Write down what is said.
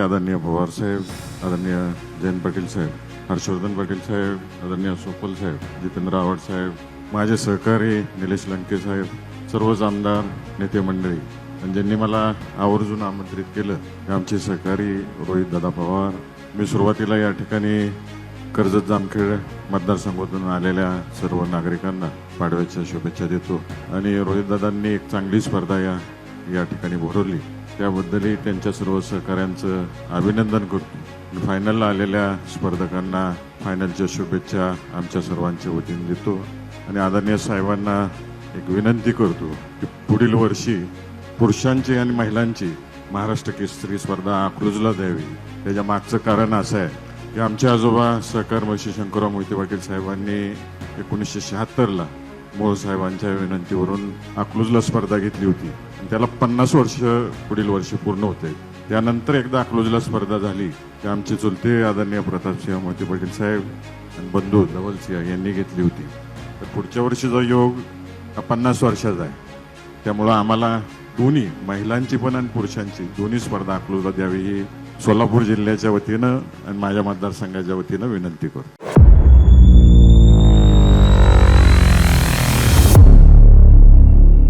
आदरणीय पवार साहेब आदरणीय जयंत पाटील साहेब हर्षवर्धन पाटील साहेब आदरणीय सोपल साहेब जितेंद्र आव्हाड साहेब माझे सहकारी निलेश लंके साहेब सर्वच आमदार नेते मंडळी. आणि ज्यांनी मला आवर्जून आमंत्रित केलं आमचे सहकारी रोहित दादा पवार. मी सुरुवातीला या ठिकाणी कर्जत जामखेड मतदारसंघातून आलेल्या सर्व नागरिकांना पाडव्याच्या शुभेच्छा देतो. आणि रोहितदादांनी एक चांगली स्पर्धा या या ठिकाणी भरवली. त्याबद्दलही त्यांच्या सर्व सहकाऱ्यांचं अभिनंदन करतो. फायनलला आलेल्या स्पर्धकांना फायनलच्या शुभेच्छा आमच्या सर्वांच्या वतीने देतो. आणि आदरणीय साहेबांना एक विनंती करतो की पुढील वर्षी पुरुषांची आणि महिलांची महाराष्ट्र केसरी स्पर्धा अकलूजला द्यावी. त्याच्या मागचं कारण असं आहे की आमचे आजोबा सहकार महर्षी शंकरराव मोहिते पाटील साहेबांनी एकोणीसशे शहात्तरला मोळ साहेबांच्या विनंतीवरून अकलूजला स्पर्धा घेतली होती. त्याला पन्नास वर्ष पुढील वर्ष पूर्ण होते. त्यानंतर एकदा अकलूजला स्पर्धा झाली. की आमचे चुलते आदरणीय प्रतापसिंह मोहिते पाटील साहेब आणि बंधू धवलसिंह यांनी घेतली होती. तर पुढच्या वर्षीचा योग हा पन्नास वर्षाचा आहे. त्यामुळं आम्हाला दोन्ही महिलांची पण आणि पुरुषांची दोन्ही स्पर्धा अकलूजला द्यावी ही सोलापूर जिल्ह्याच्या वतीनं आणि माझ्या मतदारसंघाच्या वतीनं विनंती करतो.